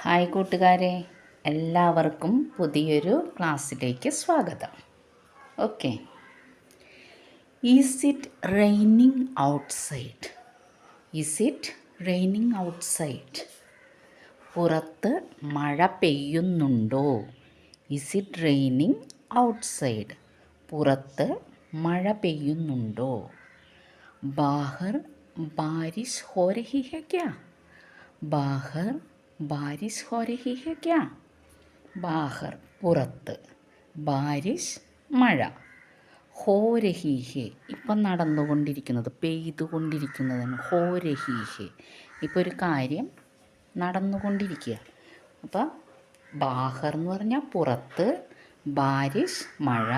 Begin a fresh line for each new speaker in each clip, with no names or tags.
Hi കൂട്ടുകാരെ എല്ലാവർക്കും പുതിയൊരു ക്ലാസ്സിലേക്ക് സ്വാഗതം. Okay. Is it raining outside is it raining outside പുറത്ത് മഴ പെയ്യുന്നുണ്ടോ? ഈസ് ഇറ്റ് റെയിനിങ് ഔട്ട്സൈഡ് പുറത്ത് മഴ പെയ്യുന്നുണ്ടോ? ബാഹർ ബാരിഷ് ഹോ രഹി ഹെ ക്യാ? ബാഹർ ബാരിഷ് ഹോ രഹി ഹെ ക്യാ ബാഹർ പുറത്ത്. ബാരിസ് മഴ. ഹോരഹീഹെ ഇപ്പം നടന്നുകൊണ്ടിരിക്കുന്നത് പെയ്തുകൊണ്ടിരിക്കുന്നതാണ് ഹോരഹീഹെ ഇപ്പോൾ ഒരു കാര്യം നടന്നുകൊണ്ടിരിക്കുക. അപ്പം ബാഹർ എന്ന് പറഞ്ഞാൽ പുറത്ത് ബാരിസ് മഴ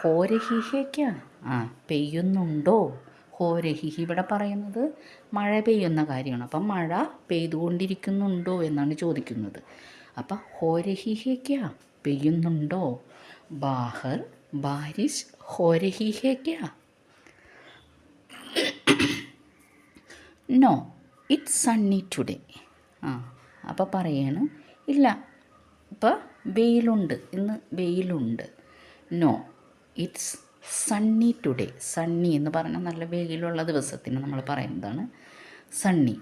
ഹോ രഹി ഹെ ക്യാ ആ പെയ്യുന്നുണ്ടോ? ഹോ രഹി ഇവിടെ പറയുന്നത് മഴ പെയ്യുന്ന കാര്യമാണ്. അപ്പം മഴ പെയ്തുകൊണ്ടിരിക്കുന്നുണ്ടോ എന്നാണ് ചോദിക്കുന്നത്. അപ്പം ഹോ രഹി പെയ്യുന്നുണ്ടോ? ബാഹർ ബാരിഷ് ഹോ രഹി നോ ഇറ്റ്സ് സണ്ണി ടുഡേ. ആ അപ്പോൾ പറയാണ് ഇല്ല ഇപ്പം വെയിലുണ്ട് ഇന്ന് വെയിലുണ്ട്. No it's sunny today sunny എന്ന് പറഞ്ഞാൽ നല്ല വെയിലുള്ള ദിവസത്തിന് നമ്മൾ പറയുന്നതാണ് സണ്ണി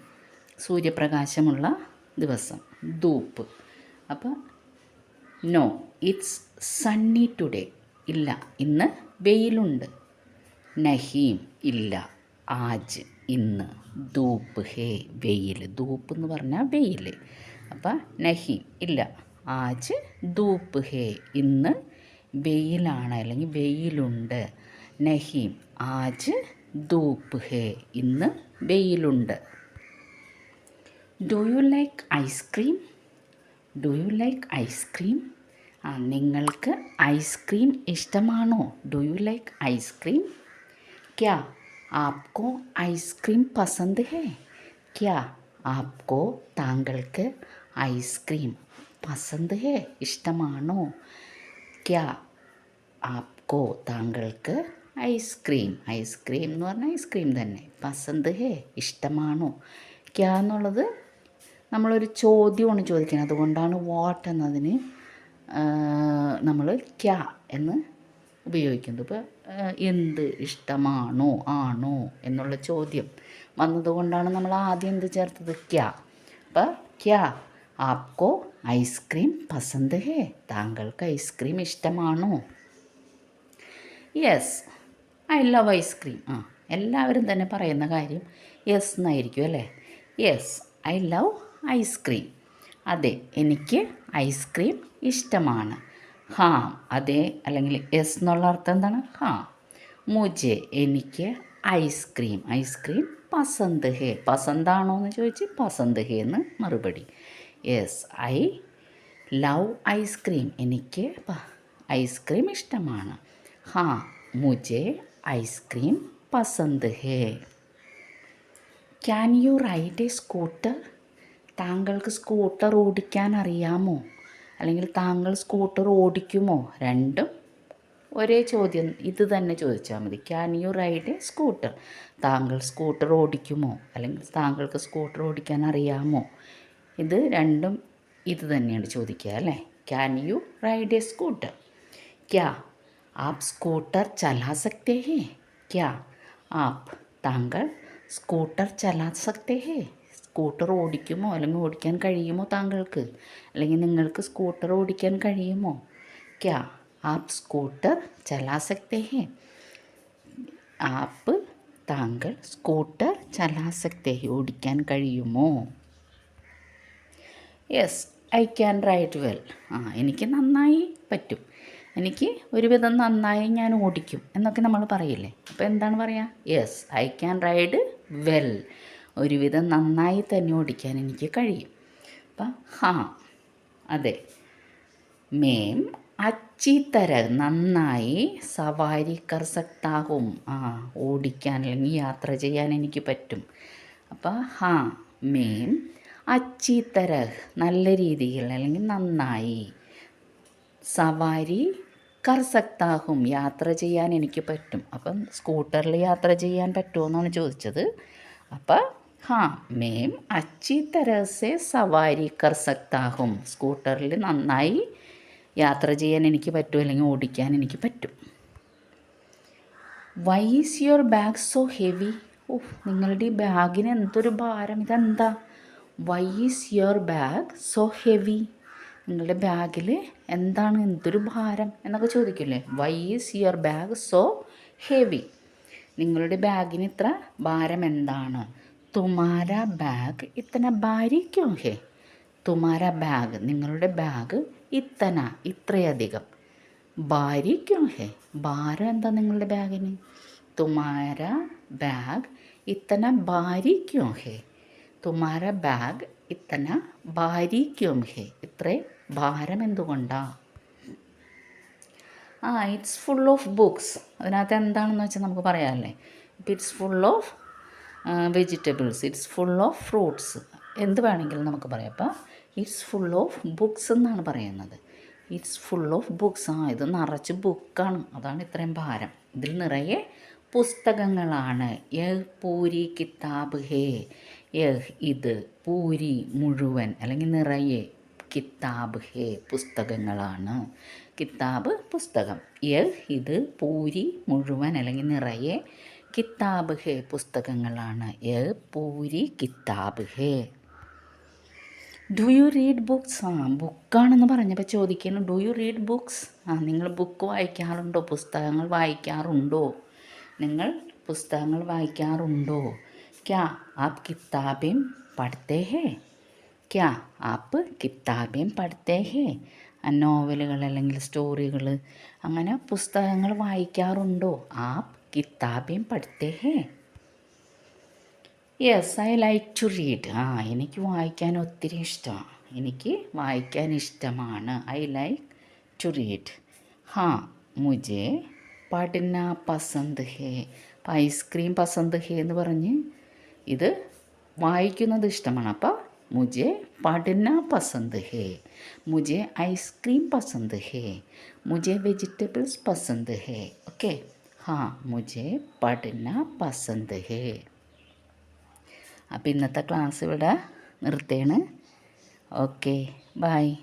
സൂര്യപ്രകാശമുള്ള ദിവസം. ധൂപ്പ്. അപ്പോൾ നോ ഇറ്റ്സ് സണ്ണി ടുഡേ ഇല്ല. ഇന്ന് വെയിലുണ്ട്. നഹീം. ഇല്ല. ആജ്. ഇന്ന് ധൂപ്പ്. ഹേ വെയിൽ. ധൂപ്പ് എന്ന് പറഞ്ഞാൽ വെയിൽ. അപ്പം നഹീം. ഇല്ല. ആജ് ധൂപ്പ്. ഹേ ഇന്ന് വെയിലാണ് അല്ലെങ്കിൽ വെയിലുണ്ട്. നഹീം ആജ് ധൂപ്പ് ഹേ ഇന്ന് വെയിലുണ്ട്. Do you like ice cream do you like ice cream ആ നിങ്ങൾക്ക് ഐസ്ക്രീം ഇഷ്ടമാണോ? ഡു യു ലൈക്ക് ഐസ്ക്രീം ക്യാ ആപ്കോ ഐസ്ക്രീം പസന്ത് ഹേ? ക്യാ ആപ്കോ താങ്കൾക്ക് ഐസ്ക്രീം പസന്ത് ഹേ ഇഷ്ടമാണോ? ക്യാ ആപ്കോ താങ്കൾക്ക് ഐസ്ക്രീം. ഐസ്ക്രീം എന്ന് പറഞ്ഞാൽ ഐസ്ക്രീം തന്നെ. പസന്ത് ഹേ ഇഷ്ടമാണോ? ക്യാ എന്നുള്ളത് നമ്മളൊരു ചോദ്യമാണ് ചോദിക്കുന്നത്. അതുകൊണ്ടാണ് വാട്ട് എന്നതിന് നമ്മൾ ക്യാ എന്ന് ഉപയോഗിക്കുന്നത്. ഇപ്പോൾ എന്ത് ഇഷ്ടമാണോ ആണോ എന്നുള്ള ചോദ്യം വന്നതുകൊണ്ടാണ് നമ്മൾ ആദ്യം എന്ത് ചേർത്തത്? ക്യാ. അപ്പോൾ ക്യാ ആപ്കോ ഐസ്ക്രീം പസന്ത് ഹേ താങ്കൾക്ക് ഐസ്ക്രീം ഇഷ്ടമാണോ? യെസ് ഐ ലവ് ഐസ്ക്രീം ആ എല്ലാവരും തന്നെ പറയുന്ന കാര്യം യെസ് എന്നായിരിക്കും അല്ലേ? യെസ് ഐ ലവ് ഐസ്ക്രീം അതെ എനിക്ക് ഐസ്ക്രീം ഇഷ്ടമാണ്. ഹാ അതെ അല്ലെങ്കിൽ യെസ് എന്നുള്ള അർത്ഥം എന്താണ്? ഹാ. മുജെ എനിക്ക് ഐസ്ക്രീം ഐസ്ക്രീം പസന്ത് ഹേ പസന്താണോ എന്ന് ചോദിച്ച് പസന്ത് ഹേ എന്ന് മറുപടി. Yes I love ice cream എനിക്ക് ഐസ്ക്രീം ഇഷ്ടമാണ്. ഹാ मुझे आइसक्रीम पसंद है। Can you ride a scooter താങ്കൾക്ക് സ്കൂട്ടർ ഓടിക്കാൻ അറിയാമോ? അല്ലെങ്കിൽ താങ്കൾ സ്കൂട്ടർ ഓടിക്കുമോ? രണ്ടും ഒരേ ചോദ്യം ഇത് തന്നെ ചോദിച്ചാൽ മതി. Can you ride a scooter താങ്കൾ സ്കൂട്ടർ ഓടിക്കുമോ? അല്ലെങ്കിൽ താങ്കൾക്ക് സ്കൂട്ടർ ഓടിക്കാൻ അറിയാമോ? ഇത് രണ്ടും ഇത് തന്നെയാണ് ചോദിക്കുക അല്ലേ? Can you ride a scooter ക്യാ ആപ്പ് സ്കൂട്ടർ ചലാ सकते हैं? क्या आप താങ്കൾ സ്കൂട്ടർ ചലാ സക്തേ ഹേ സ്കൂട്ടർ ഓടിക്കുമോ അല്ലെങ്കിൽ ഓടിക്കാൻ കഴിയുമോ താങ്കൾക്ക്? അല്ലെങ്കിൽ നിങ്ങൾക്ക് സ്കൂട്ടർ ഓടിക്കാൻ കഴിയുമോ? ക്യാ ആപ്പ് സ്കൂട്ടർ ചലാ സക്തേ ഹേ ആപ്പ് താങ്കൾ സ്കൂട്ടർ ചലാ സക്തേ ഹേ ഓടിക്കാൻ കഴിയുമോ? Yes I can ride well ആ എനിക്ക് നന്നായി പറ്റും. എനിക്ക് ഒരുവിധം നന്നായി ഞാൻ ഓടിക്കും എന്നൊക്കെ നമ്മൾ പറയില്ലേ? അപ്പോൾ എന്താണ് പറയുക yes I can ride well ഒരുവിധം നന്നായി തന്നെ ഓടിക്കാൻ എനിക്ക് കഴിയും. അപ്പം ഹാ അതെ. മേം അച്ചി തര നന്നായി സവാരി കർ സക്താകും ആ ഓടിക്കാൻ അല്ലെങ്കിൽ യാത്ര ചെയ്യാൻ എനിക്ക് പറ്റും. അപ്പോൾ ഹാ മേം അച്ചി തര നല്ല രീതിയിൽ അല്ലെങ്കിൽ നന്നായി സവാരി കർസക്താഹും യാത്ര ചെയ്യാൻ എനിക്ക് പറ്റും. അപ്പം സ്കൂട്ടറിൽ യാത്ര ചെയ്യാൻ പറ്റുമോ ചോദിച്ചത്. അപ്പം ഹാ മേം അച്ചി തരസെ സവാരി കർസക്താഹും സ്കൂട്ടറിൽ നന്നായി യാത്ര ചെയ്യാൻ എനിക്ക് പറ്റും അല്ലെങ്കിൽ ഓടിക്കാൻ എനിക്ക് പറ്റും. Why is your bag so heavy ഓഹ് നിങ്ങളുടെ ഈ ബാഗിന് എന്തൊരു ഭാരം? ഇതെന്താ? Why is your bag so heavy നിങ്ങളുടെ ബാഗിൽ എന്താണ് എന്തൊരു ഭാരം എന്നൊക്കെ ചോദിക്കില്ലേ? Why is your bag so heavy നിങ്ങളുടെ ബാഗിന് ഇത്ര ഭാരം എന്താണ്? തുമാര ബാഗ് ഇത്തന ഭാരിക്കും ഹേ. തുമാര ബാഗ് നിങ്ങളുടെ ബാഗ് ഇത്തന ഇത്രയധികം. ഭാരിക്കും ഹേ. ഭാരം എന്താ നിങ്ങളുടെ ബാഗിന്? തുമാര ബാഗ് ഇത്തന ഭാരിക്കും ഹേ. തുമാര ബാഗ് ഇത്തന ഭാരിക്കും ഹേ. ഇത്രേ ഭാരം എന്തുകൊണ്ടാ ആ ഇറ്റ്സ് ഫുൾ ഓഫ് ബുക്സ് അതിനകത്ത് എന്താണെന്ന് വെച്ചാൽ നമുക്ക് പറയാമല്ലേ it's full of vegetables it's full of fruits എന്ത് വേണമെങ്കിലും നമുക്ക് പറയാം. അപ്പം ഇറ്റ്സ് ഫുൾ ഓഫ് ബുക്സ് എന്നാണ് പറയുന്നത്. ഇറ്റ്സ് ഫുൾ ഓഫ് ബുക്സ് ആ ഇത് നിറച്ച് ബുക്കാണ് അതാണ് ഇത്രയും ഭാരം. ഇതിൽ നിറയെ പുസ്തകങ്ങളാണ്. യഹ് പൂരി കിതാബ് ഹേ. യഹ് ഇത് പൂരി മുഴുവൻ. അല്ലെങ്കിൽ നിറയെ. കിതാബ് ഹേ പുസ്തകങ്ങളാണ്. കിതാബ് പുസ്തകം. യഹ് ഇത് പൂരി മുഴുവൻ അല്ലെങ്കിൽ നിറയെ കിതാബ് ഹേ പുസ്തകങ്ങളാണ്. യഹ് പൂരി കിതാബ് ഹേ. ഡു യു റീഡ് ബുക്സ് ആ ബുക്കാണെന്ന് പറഞ്ഞപ്പോൾ ചോദിക്കുന്നു. ഡു യു റീഡ് ബുക്സ് ആ നിങ്ങൾ ബുക്ക് വായിക്കാറുണ്ടോ? പുസ്തകങ്ങൾ വായിക്കാറുണ്ടോ? നിങ്ങൾ പുസ്തകങ്ങൾ വായിക്കാറുണ്ടോ? ക്യാ ആപ് കിതാബേം പഠിത്തേ ഹേ. ക്യാ ആപ്പ് കിതാബേം പഠിത്തേ ഹേ. നോവലുകൾ അല്ലെങ്കിൽ സ്റ്റോറികൾ അങ്ങനെ പുസ്തകങ്ങൾ വായിക്കാറുണ്ടോ? ആപ്പ് കിതാബേം പഠിത്തേ ഹേ. Yes I like to read ആ എനിക്ക് വായിക്കാൻ ഒത്തിരി ഇഷ്ടമാണ് എനിക്ക് വായിക്കാൻ ഇഷ്ടമാണ്. ഐ ലൈക്ക് ടു റീഡ് ഹാ മുജെ പഠന പസന്ത് ഹേ. ഐസ്ക്രീം പസന്ത് ഹേ എന്ന് പറഞ്ഞ് ഇത് വായിക്കുന്നത് ഇഷ്ടമാണ്. അപ്പോൾ മുജെ പഠന പസന്ത് ഹേ മുജെ ഐസ്ക്രീം പസന്ത് ഹേ മുജെ വെജിറ്റബിൾസ് പസന്ത് ഹേ ഓക്കെ ഹാ മുജെ പഠന പസന്ത് ഹേ അപ്പം ഇന്നത്തെ ക്ലാസ് ഇവിടെ നിർത്തേണ്. Okay bye